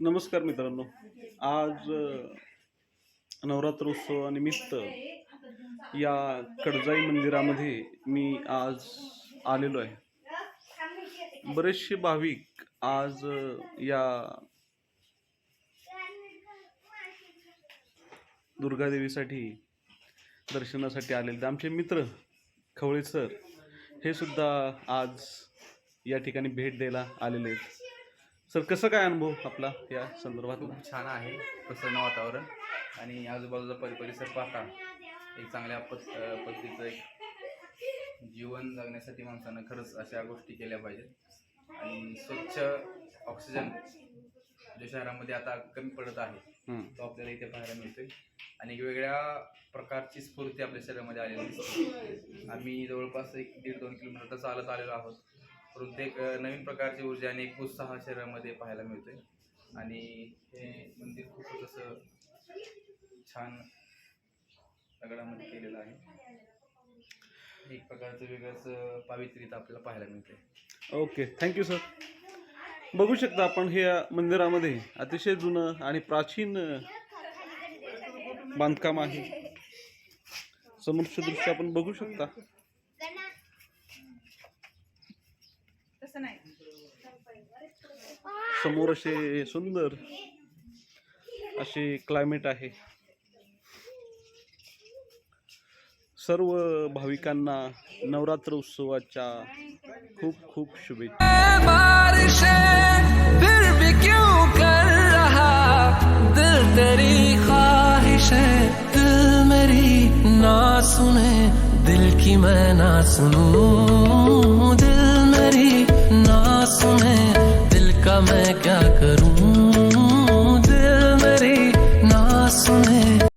नमस्कार मित्रांनो. आज नवरात्रोत्सवानिमित्त या कडजाई मंदिरामध्ये मी आज आलेलो आहे. बरेचसे भाविक आज या दुर्गादेवीसाठी दर्शनासाठी आलेले आहेत. आमचे मित्र खवळे सर हे सुद्धा आज या ठिकाणी भेट द्यायला आलेले आहेत. सर कसं काय अनुभव आपला या संदर्भात खूप छान आहे प्रसन्न वातावरण. आणि आजूबाजूचा परि परिसर पाहता एक चांगल्या पद पद्धतीचं एक जीवन जगण्यासाठी माणसानं खरंच अशा गोष्टी केल्या पाहिजेत. आणि स्वच्छ ऑक्सिजन जो शहरामध्ये आता कमी पडत आहे. तो आपल्याला इथे पाहायला मिळतोय. आणि वेगवेगळ्या प्रकारची स्फूर्ती आपल्या शरीरामध्ये आलेली दिसते. आम्ही जवळपास एक दीड दोन किलोमीटर तर चालत आलेलो आहोत. प्रत्येक नवीन प्रकारची ऊर्जा आणि एक उत्साह शरीरामध्ये पाहायला मिळतोय. आणि हे मंदिर खूपच असं छान दगडामध्ये केलेलं आहे. एक प्रकारचं वेगळंच अं, पावित्र्य आपल्याला पाहायला मिळते ओके थँक्यू सर. बघू शकता आपण हे मंदिरामध्ये अतिशय जुनं आणि प्राचीन बांधकाम आहे. समोरच्या दृश्य आपण बघू शकता. तसं नाही. समोर असे सुंदर असे क्लायमेट आहे. सर्व भाविकांना नवरात्र उत्सवाच्या खूप खूप शुभेच्छा. दिल की मैं ना सुनूं। दिल मेरी मैं क्या करूं?